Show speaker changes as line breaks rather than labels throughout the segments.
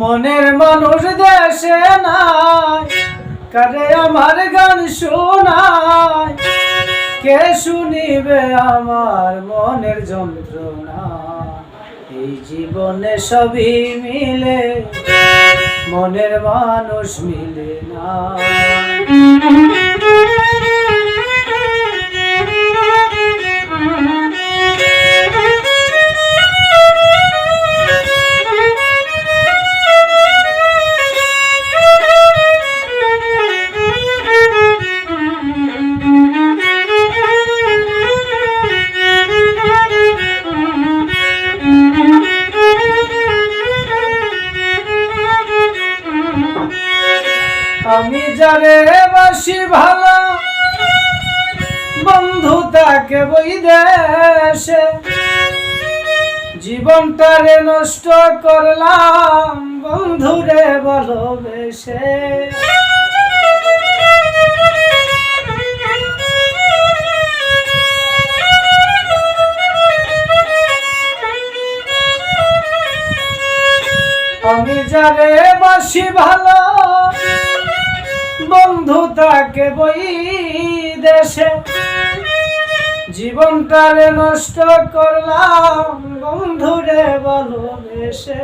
মনের মানুষ দেশে নাই। কারে আমার গান শোনায়? কে শুনিবে আমার মনের যন্ত্রণা? এই জীবনে সবই মিলে, মনের মানুষ মিলে না। বাসি ভালো বন্ধু তাকে বই দেশে। জীবনটারে নষ্ট করলাম বন্ধুরে ভালোবেসে আমি যারে বাসি ভালো বন্ধু তাকে বই দেশে। জীবনটারে নষ্ট করলাম, বন্ধু বন্ধুরে ভালোবেসে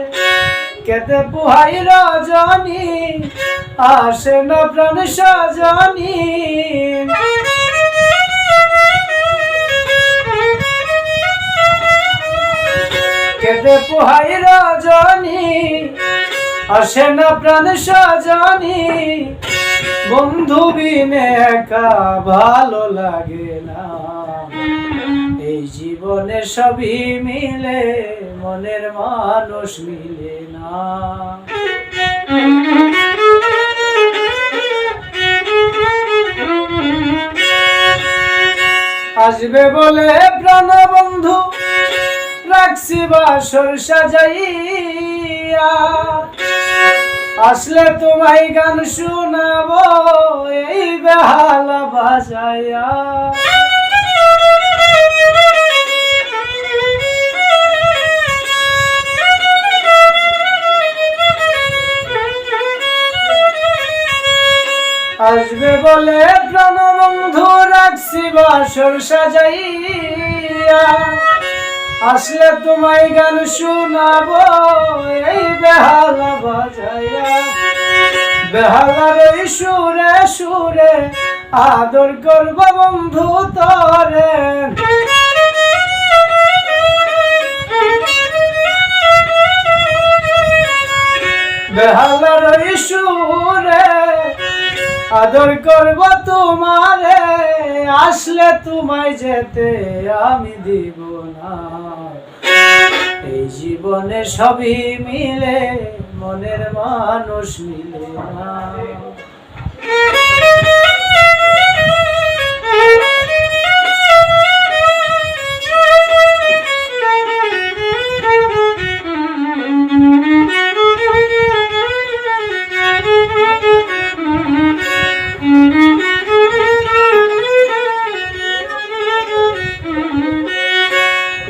কেতে পুহাই রজনী, আসে না প্রাণ সজনী। কেতে পুহাই রজনী, আসে না প্রাণ সজনী। বন্ধু বিনে একা ভালো লাগে না। এই জীবনে সবই মিলে, মনের মানুষ মিলে না। আসবে বলে প্রাণ বন্ধু, রাখছি বাসর সাজাইয়া। আসলে তোমায় গান শোনাবো এই বেহালা বাজাইয়া আসবে বলে প্রাণবন্ধু রাখছি বাসর সাজাইয়া। আসলে তোমায় গান শোনাবো, এই বেহালা বাজাইয়া। বেহালার এই সুরে সুরে আদর করব বন্ধু তরে। বেহালার এই সুরে আদর করব তোমারে। আসলে তোমায় যেতে আমি দিব না। এই জীবনে সবই মিলে মনের মানুষ মিলে না।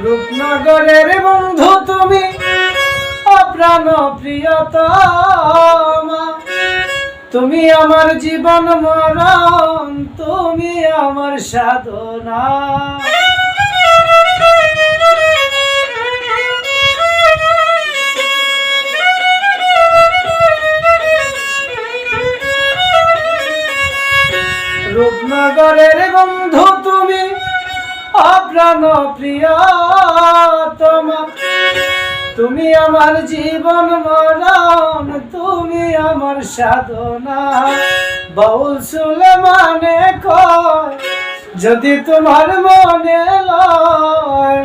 রূপনগরের বন্ধু তুমি অপ্রাণ প্রিয়তমা তুমি আমার জীবন মরণ, তুমি আমার সাধনা। রূপনগরের বন্ধু তুমি অপ্রাণ প্রিয় তুমি আমার জীবন মরণ, তুমি আমার সাধনা। বাউল সুলে মানে কয়, যদি তোমার মনে লয়।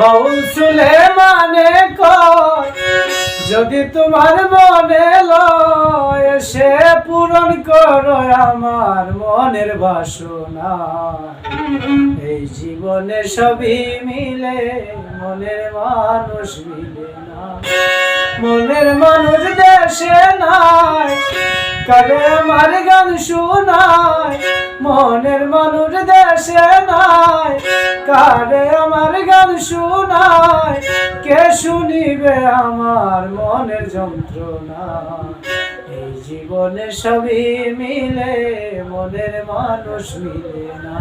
বাউল সুলে মানে কয়, যদি তোমার মনে পূরণ করো আমার মনের বাসনা। এই জীবনে সবই মিলে, মনের মানুষ মিলে না। মনের মানুষ দেশে নাই কারে আমার গান শোনায়। মনের মানুষ দেশে নাই কারে আমার গান শোনায়? কে শুনিবে আমার মনের যন্ত্রণা? এই জীবনে সবই মিলে, মনের মানুষ মিলে না।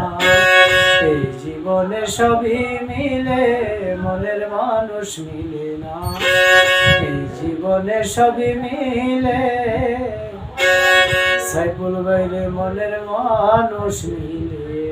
এই জীবনে সবই মিলে, মনের মানুষ মিলে না। এই জীবনে সবই মিলে সাইকুল বাইরে মনের মানুষ মিলে